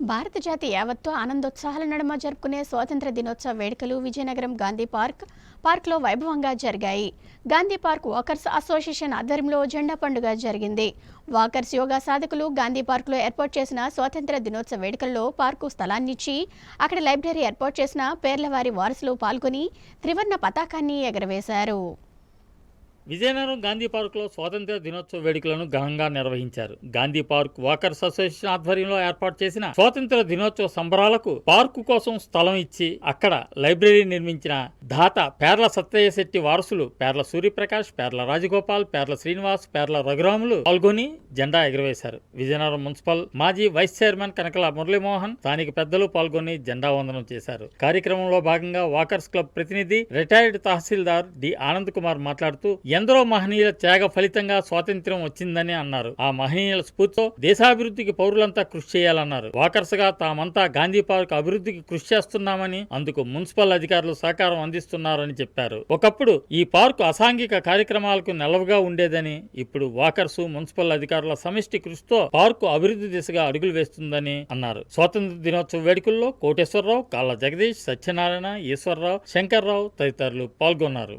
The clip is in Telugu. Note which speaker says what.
Speaker 1: భారత జాతి యావత్తు ఆనందోత్సాహాల నడుమ జరుపుకునే స్వాతంత్ర దినోత్సవ వేడుకలు విజయనగరం గాంధీ పార్క్ పార్క్లో వైభవంగా జరిగాయి. గాంధీ పార్క్ వాకర్స్ అసోసియేషన్ ఆధ్వర్యంలో జెండా పండుగ జరిగింది. వాకర్స్ యోగా సాధకులు గాంధీ పార్క్లో ఏర్పాటు చేసిన స్వాతంత్ర దినోత్సవ వేడుకల్లో పార్కు స్థలాన్నిచ్చి అక్కడ లైబ్రరీ ఏర్పాటు చేసిన పేర్లవారి వారసులు పాల్గొని త్రివర్ణ పతాకాన్ని ఎగరవేశారు.
Speaker 2: విజయనగరం గాంధీ పార్కులో స్వాతంత్ర దినోత్సవ వేడుకలను ఘనంగా నిర్వహించారు. గాంధీ పార్క్ వాకర్స్ అసోసియేషన్ ఆధ్వర్యంలో ఏర్పాటు చేసిన స్వాతంత్ర దినోత్సవ సంబరాలకు పార్కు కోసం స్థలం ఇచ్చి అక్కడ లైబ్రరీ నిర్మించిన దాత పేర్ల సత్తయ్య శెట్టి వారసులు పేర్ల సూర్యప్రకాష్ పేర్ల రాజగోపాల్ పేర్ల శ్రీనివాస్ పేర్ల రఘురాములు పాల్గొని జెండా ఎగురవేశారు. విజయనగరం మున్సిపల్ మాజీ వైస్ చైర్మన్ కనకల మురళీమోహన్ స్థానిక పెద్దలు పాల్గొని జెండా వందనం చేశారు. కార్యక్రమంలో భాగంగా వాకర్స్ క్లబ్ ప్రతినిధి రిటైర్డ్ తహసీల్దార్ డి ఆనంద్ కుమార్ మాట్లాడుతూ ఎందరో మహనీయుల త్యాగ ఫలితంగా స్వాతంత్ర్యం వచ్చిందని అన్నారు. ఆ మహనీయుల స్ఫూర్తితో దేశాభివృద్ధికి పౌరులంతా కృషి చేయాలన్నారు. వాకర్స్గా తామంతా గాంధీ పార్క్ అభివృద్ధికి కృషి చేస్తున్నామని అందుకు మున్సిపల్ అధికారులు సహకారం అందిస్తున్నారని చెప్పారు. ఒకప్పుడు ఈ పార్కు అసాంఘిక కార్యక్రమాలకు నెలవుగా ఉండేదని ఇప్పుడు వాకర్స్ మున్సిపల్ అధికారుల సమిష్టి కృషితో పార్కు అభివృద్ధి దిశగా అడుగులు వేస్తుందని అన్నారు. స్వాతంత్ర దినోత్సవ వేడుకల్లో కోటేశ్వరరావు కాళ్ళ జగదీష్ సత్యనారాయణ ఈశ్వరరావు శంకర్రావు తదితరులు పాల్గొన్నారు.